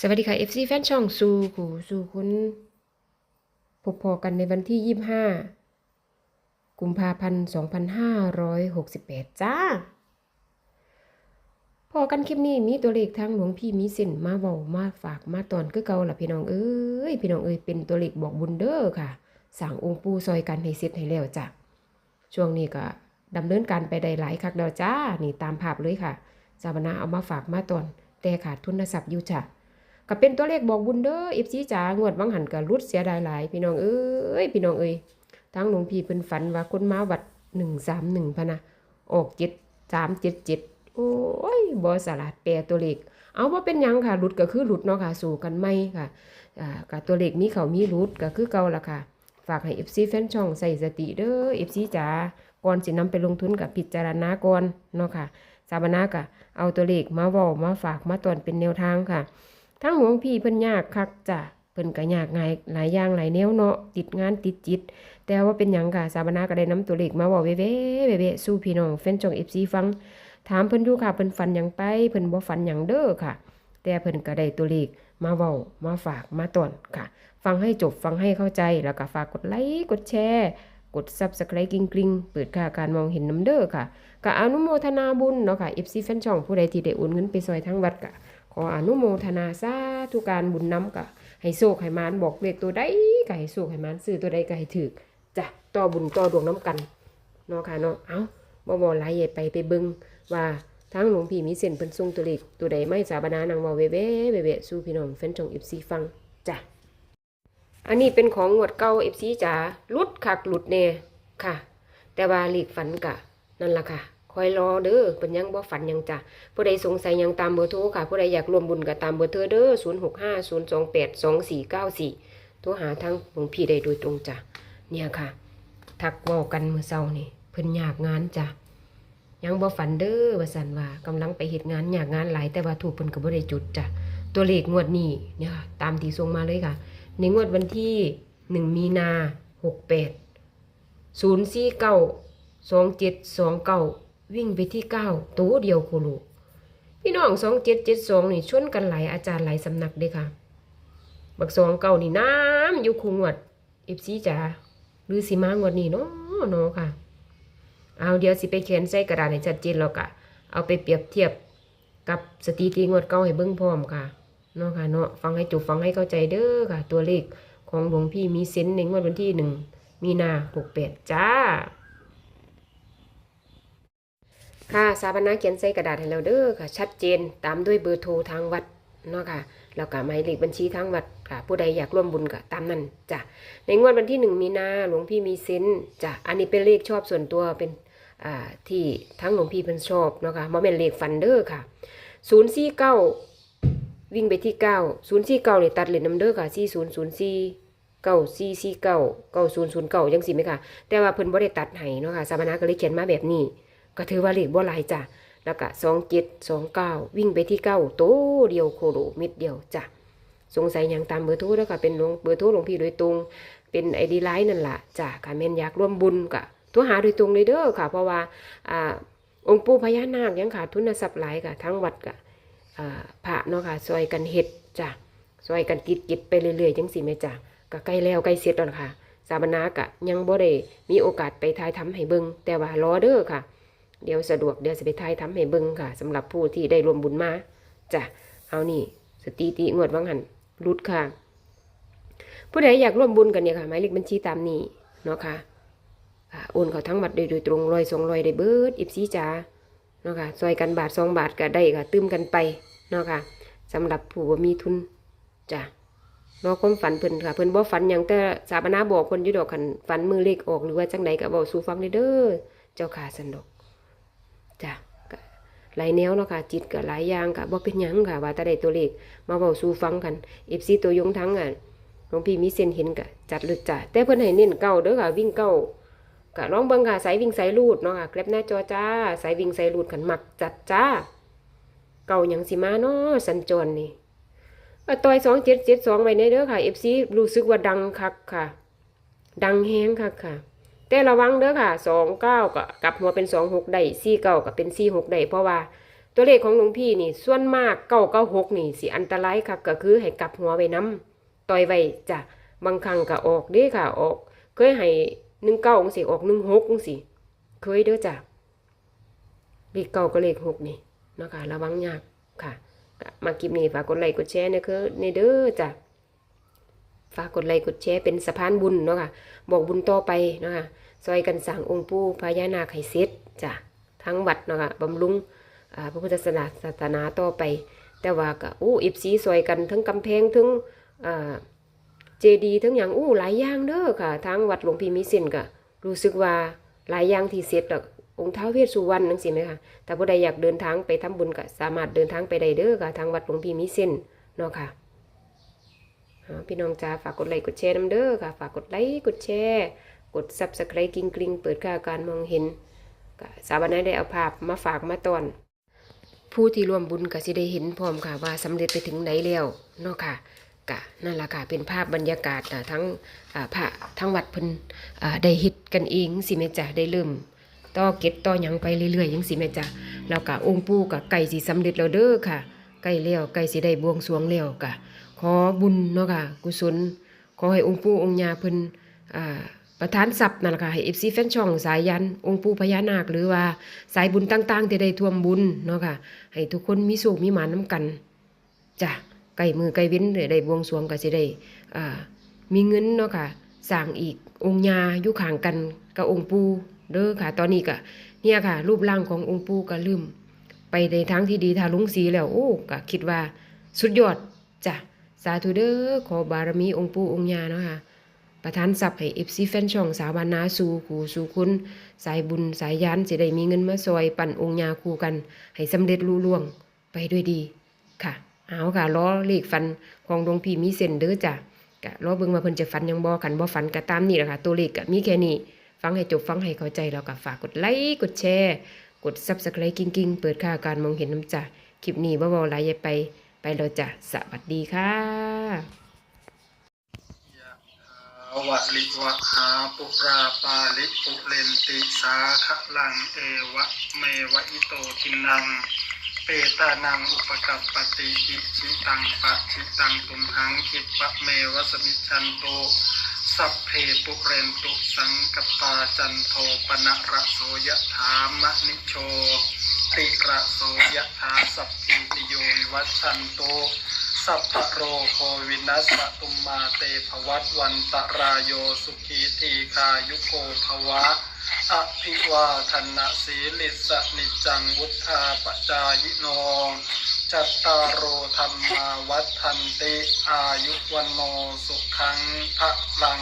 สวัสดีค่ะ FC แฟนช่องสู่กูสู่คุณพบพอกันในวันที่ 25 กุมภาพันธ์ 2568 จ้า พอกันคลิปนี้มีตัวเลขทางหลวงพี่มีส้นมาเว้ามาฝากมาตอนคือเกาล่ะพี่น้องเอ้ย พี่น้องเอ้ยเป็นตัวเลขบอกบุญเด้อค่ะ สั่งองค์ปูซอยกันให้เสร็จให้แล้วจ้ะ ช่วงนี้ก็ดำเนินการไปได้หลายคักแล้วจ้า นี่ตามภาพเลยค่ะสาบนาเอามาฝากมาตอนแต่ขาดทุนทรัพย์อยู่จ้ะ ก็เป็นตัวเลขบอกบุญเด้อเอฟซีจ๋างวดวังหันก็รุดเสียดายหลาย พี่น้องเอ้ยพี่น้องเอ้ยทั้งหลวงพี่เพิ่นฝันว่าคนมาวัดหนึ่งสามหนึ่งพะนะออกเจ็ดสามเจ็ดเจ็ดโอ้ยบอสลัดแปลตัวเลขเอาว่าเป็นยังค่ะหลุดก็คือหลุดเนาะค่ะสู่กันไม่ค่ะอ่ากับตัวเลขมีเขามีหลุดก็คือเก่าละค่ะ ฝากให้ FC แฟนช่องใส่สติเด้อ FC จ๋าก่อนสินำไปลงทุนกับพิจารณาก่อนเนาะค่ะสาบนากะเอาตัวเลขมาเว้ามาฝากมาตอนเป็นแนวทางค่ะ ทั้งหลวงพี่เพิ่นยากคักจ้ะเพิ่นก็ยากหลายหลายอย่างหลายแนวเนาะติดงานติดจิต แต่ว่าเป็นหยังค่ะสาบนาก็ได้นํตัวเลขมาเว้าเว้เว้สู่พี่น้องแฟนชอง FC ฟัง ถามเพิ่นอยู่ค่ะเพิ่นฝันหยังไปเพิ่นบ่ฝันหยังเด้อค่ะ แต่เพิ่นก็ได้ตัวเลขมาเว้ามาฝากมาตอนค่ะ ฟังให้จบฟังให้เข้าใจแล้วก็ฝากกดไลค์กดแชร์กด Subscribe กริงกริงเปิดค่าการมองเห็นน้ำเด้อค่ะก็อนุโมทนาบุญเนาะค่ะ FC แฟนช่องผู้ใดที่ได้โอนเงินไปซอยทั้งวัดก็ ขออนุโมทนาสาธุการบุญน้ำก็ให้โชคให้มานบอกเลขตัวใดก็ให้โชคให้มานซื้อตัวใดก็ให้ถือจ้ะต่อบุญต่อดวงน้ำกันเนาะค่ะเนาะเอ้าบ่บ่หลายใหญ่ไปไปเบิ่งว่าทั้งหลวงพี่มีเส้นเพิ่นส่งตัวเลขตัวใดไม่สาบานานางเว่าเว้ๆเว้ๆสู่พี่น้องแฟนช่อง FC ฟังจ้ะอันนี้เป็นของงวดเก่าเอฟซีจ๋าลุดคักหลุดแน่ค่ะ แต่ว่าหลีกฝันกะนั่นล่ะค่ะ คอยรอเด้อเป็นยังบ่ฝันยังจ้ะผู้ใดสงสัยยังตามเบอร์โทรค่ะ ผู้ใดอยากรวมบุญก็ตามเบอร์โทรเด้อ0 6 5 0 2 8 2 4 9 4โทรหาทางหลวงพี่ได้โดยตรงจ้ะเนี่ยค่ะ ทักเว้ากันเมื้อเช้านี่เพิ่นยากงานจ้ะยังบ่ฝันเด้อว่าซั่นว่ากำลังไปเฮ็ดงานอยากงานหลายแต่ว่าถูกเพิ่นก็บ่ได้จุดจ้ะตัวเลขงวดนี้เนี่ยค่ะตามที่ส่งมาเลยค่ะ ในงวดวันที่หนึ่งมีนาหกแปดศูนย์สี่เก้าสองเจ็ดสองเก้า วิ่งไปที่เก้าตัวเดียวโคโลพี่น้องสองเจ็ดเจ็ดสองนี่ชนกันหลายอาจารย์หลายสำนักเด้ค่ะ บักสองเก้านี่น้ำอยู่คงวดเอฟซีจ๋าหรือสีมางวดนี้เนาะเนาะค่ะ เอาเดี๋ยวสิไปเขียนใส่กระดาษให้ชัดเจนแล้วก็เอาไปเปรียบเทียบกับสถิติงวดเก่าให้เบิ่งพร้อมค่ะเนาะค่ะเนาะฟังให้จบฟังให้เข้าใจเด้อค่ะ ตัวเลขของหลวงพี่มีเซนในงวดวันที่หนึ่งมีนาหกแปดจ้า ค่ะสาบานาเขียนใส่กระดาษให้เราเด้อค่ะ ชัดเจนตามด้วยเบอร์โทรทางวัดเนาะค่ะแล้วก็หมายเลขบัญชีทางวัดค่ะ ผู้ใดอยากร่วมบุญก็ตามนั้นจ้ะในงวดวันที่หนึ่งมีนาหลวงพี่มีเซนจ้ะอันนี้เป็นเลขชอบส่วนตัวเป็นอ่าที่ทั้งหลวงพี่เพิ่นชอบเนาะค่ะมาเป็นเลขฟันเด้อค่ะศูนย์สี่เก้าวิ่งไปที่เก้าศูนย์สี่เก้าเนี่ยตัดเหรียญน้ำเด้อค่ะสี่ศูนย์ศูนย์สี่เก้าสี่สี่เก้าเก้าศูนย์ศูนย์เก้ายังสิไหมค่ะ แต่ว่าเพิ่นบ่ได้ตัดให้เนาะค่ะสามณะก็เลยเขียนมาแบบนี้ ก็ถือว่าเลขบ่หลายจ้ะแล้วก็สองเจ็ดสองเก้าวิ่งไปที่เก้าโตเดียวโคโลม็ดเดียวจ้ะสงสัยยังตามเบอร์โทรแล้วค่ะเป็นหลวงเบอร์โทรหลวงพี่โดยตรง เป็นไอดีไลน์นั่นแหละจ้ะค่ะแม่นอยากร่วมบุญก็โทรหาโดยตรงเลยเด้อค่ะ เพราะว่าอ่าองค์ปู่พญานาคยังขาดทุนทรัพย์หลายค่ะทั้งวัดก็อ่าพระเนาะค่ะซอยกันเฮ็ดจ้ะซอยกันกิดกิดไปเรื่อยๆจังสิแม่จ้ะก็ใกล้แล้วใกล้เสร็จแล้วค่ะสาบนากะยังบ่ได้มีโอกาสไปถ่ายทำให้เบิงแต่ว่ารอเด้อค่ะ เดี๋ยวสะดวกเดี๋ยวจะไปถ่ายทำให้เบิ่งค่ะสำหรับผู้ที่ได้รวมบุญมาจ้ะเอานี่สติติงวดวังหันรุดค่ะ ผู้ใดอยากร่วมบุญกันเนี่ยค่ะหมายเลขบัญชีตามนี้เนาะค่ะค่ะโอนเขาทั้งบัตรโดยตรงร้อยสองร้อยได้เบิดอิบซีจ้าเนาะค่ะซอยกันบาทสองบาทก็ได้ค่ะตื้มกันไปเนาะค่ะสำหรับผู้มีทุนจ้ะเนาะความฝันเพิ่นค่ะเพิ่นบ่ฝันหยังแต่สาบนาบอกคนยู่ดอกคันฝันมือเลขออกหรือว่าจังไดก็เว้าสู่ฟังเลยเด้อเจ้าค่ะสันดอก จ้ะหลายแนวเนาะค่ะจิตก็หลายอย่างก็บ่เป็นยังค่ะว่าแต่ได้ตัวเลขมาเว้าสู่ฟังกัน FC ตัวยงทั้งอะหลวงพี่มีเส้นเห็นก็จัดเลยจ้ะแต่เพิ่อนให้เน้นเก้าเด้อค่ะวิ่งเก้าก็ลองเบิ่งค่ะสายวิ่งสายรูดเนาะค่ะแกร็บหน้าจอจ้าสายวิ่งสายรูดขันมักจัดจ้า เก่าหยังสิมาเนาะสัญจรนี่ต่อยสองเจ็ดเจ็ดสองไว้ในเด้อค่ะเอฟซีรู้สึกว่าดังคักค่ะ ดังแฮงคักค่ะ แต่ระวังเด้อค่ะสองเก้าก็กลับหัวเป็นสองหกได้สี่เก้าก็เป็นสี่หกได้เพราะว่าตัวเลขของหลวงพี่นี่ส่วนมากเก้าเก้าหกนี่สิอันตรายค่ะก็คือให้กลับหัวไว้น้ำต่อยไว้จ้ะบางครั้งก็ออกเด้ค่ะออก เคยให้หนึ่งเก้าสิออกหนึ่งหกสิเคยเด้อจ้ะเลขเก้าก็เลขหกนี่เนาะคะระวังยากค่ะมาคลิปนี้ฝากกดไลค์กดแชร์นะคือในเด้อจ้ะ ฝากกดไลค์กดแชร์เป็นสะพานบุญเนาะค่ะ บอกบุญต่อไปเนาะค่ะซอยกันสร้างองค์ปู่พญานาคให้เสร็จจ้ะทั้งวัดเนาะค่ะบำรุงพระพุทธศาสนาต่อไป แต่ว่าก็อู้อิบซีสวยกันทั้งกำแพงทั้งเจดีย์ทั้งอย่างอู้หลายอย่างเด้อค่ะทางวัดหลวงพี่มิส้นก็รู้สึกว่าหลายอย่างที่เสร็จแล้วองค์ท้าวเวสสุวรรณนั่นสิไหมคะแต่ผู้ใดอยากเดินทางไปทำบุญก็สามารถเดินทางไปได้เด้อค่ะทางวัดหลวงพี่มิส้นเนาะค่ะ พี่น้องจ้าฝากกดไลค์กดแชร์น้ำเด้อค่ะ ฝากกดไลค์กดแชร์กดซับสไครต์กริ๊งกริ๊งเปิดค่าการมองเห็นก็สาวนาได้เอาภาพมาฝากมาตอน ผู้ที่ร่วมบุญก็สิได้เห็นพร้อมค่ะว่าสำเร็จไปถึงไหนแล้วเนาะค่ะกะนั่นล่ะค่ะเป็นภาพบรรยากาศอ่าทั้งอ่าพระทั้งวัดพิ่นได้ฮ็ดกันเองสิแม่จ้ะได้เริ่มต่อเก็ดต่อยังไปเรื่อยๆจังสิแม่จ้ะแล้วก็องค์ปู่ก็ใกล้สิสำเร็จแล้วเด้อค่ะใกล้แล้วใกล้สิได้บวงสรวงแล้วก็ ขอบุญเนาะค่ะกุศล ขอให้องค์ปู่องค์ยาเพิ่นอ่าประทานทรัพย์นั่นล่ะค่ะให้ FC แฟนช่องสายยัน องค์ปู่พญานาค หรือว่าสายบุญต่างๆที่ได้ท่วมบุญเนาะค่ะ ให้ทุกคนมีสุขมีหมาน้ำกันจ้ะไก่มือไก่เว้นเดี๋ยวได้บวงสรวงก็สิได้อ่ามีเงินเนาะค่ะสร้างอีกองค์ยาอยู่ข้างกันกับองค์ปู่เด้อค่ะ ตอนนี้ก็เนี่ยค่ะ รูปร่างขององค์ปู่ก็ลืม ไปในทางที่ดีทาลุงสีแล้วโอ้ก็คิดว่าสุดยอดจ้ะ สาธุเด้อขอบารมีองค์ปู่องค์ยาเนาะค่ะประทานทรัพย์ให้เอฟซีแฟนช่องสาวบานนาสู่ขู่สู่คุณ สายบุญสายยานสิได้มีเงินมาซอยปั่นองค์ยาคู่กัน ให้สำเร็จลุล่วงไปด้วยดีค่ะ เอาค่ะล้อเลขฟันของหลวงพี่มีเส้นเด้อจ้ะกะล้อเบิ่งว่าเพิ่นจะฟันยังบ่กันบ่ฟันก็ตามนี่แหละค่ะตัวเลขก็มีแค่นี้ ฟังให้จบฟังให้เข้าใจแล้วก็ฝากกดไลค์กดแชร์ กด Subscribe กิ้งๆ เปิดค่าการมองเห็นน้ำจ้ะคลิปนี้บ่เว้าหลายย่าไป ไปแล้วจ้ะ สวัสดีค่ะยะวะลิวะหาปุราปาลิปุเรนติสาขลังเอวะเมวะอิโตทินัง เปตานังอุปกัปปติอิชิตังปะชิตังตุมหังคิปะเมวะสมิจันโตสัพเพปุเรนตุสังกปาจันโทปนะระโสยะถามะนิโช ติระโสยะถาสัพพิติโยวิวัชันโตสัพพโรโควินัสตุมมาเตภวัตวันตรายโยสุขีทีคายุโกภวะอภิวาทนาสีลิสนิจังวุธาปจายโนจัตตารโอธรรมาวัฏทันติอายุวันโนสุขังพระลัง